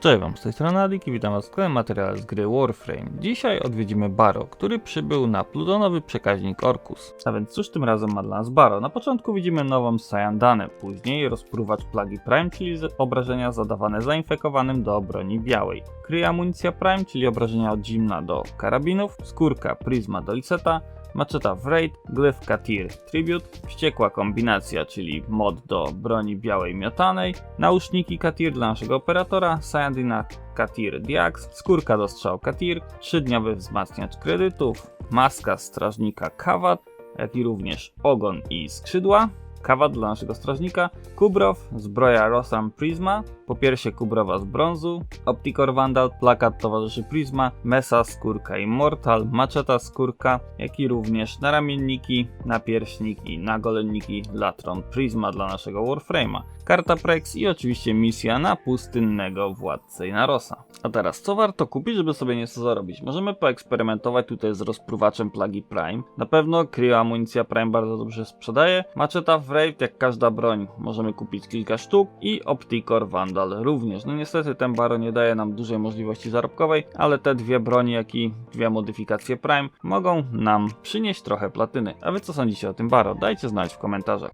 Cześć wam, z tej strony Adik i witam was w kolejnym materiale z gry Warframe. Dzisiaj odwiedzimy Baro, który przybył na plutonowy przekaźnik Orkus. A więc cóż tym razem ma dla nas Baro? Na początku widzimy nową Sayandanę, później rozpruwacz plagi Prime, czyli obrażenia zadawane zainfekowanym do broni białej. Kryje amunicja Prime, czyli obrażenia od zimna do karabinów, skórka Prisma do Liseta, Maczeta Wraith, glyf Katir Tribute, wściekła kombinacja, czyli mod do broni białej miotanej, nauszniki Katir dla naszego operatora, Sayandina Katir Diax, skórka do strzał Katir, trzydniowy wzmacniacz kredytów, maska strażnika Kawat, jak i również ogon i skrzydła. Kawat dla naszego strażnika, Kubrow, zbroja Rosam Prisma, popiersie Kubrowa z brązu, Opticor Vandal, plakat towarzyszy Prisma, Mesa, skórka Immortal, maczeta, skórka, jak i również naramienniki, napierśniki, nagolenniki Latron Prisma dla naszego Warframe'a, karta Prex i oczywiście misja na pustynnego władcę Inarosa. A teraz, co warto kupić, żeby sobie nieco zarobić? Możemy poeksperymentować tutaj z rozpruwaczem plagi Prime. Na pewno Cryo Amunicja Prime bardzo dobrze sprzedaje. Maczeta Wraith, jak każda broń, możemy kupić kilka sztuk i Opticor Vandal również. No niestety ten Baro nie daje nam dużej możliwości zarobkowej, ale te dwie broni, jak i dwie modyfikacje Prime mogą nam przynieść trochę platyny. A wy co sądzicie o tym Baro? Dajcie znać w komentarzach.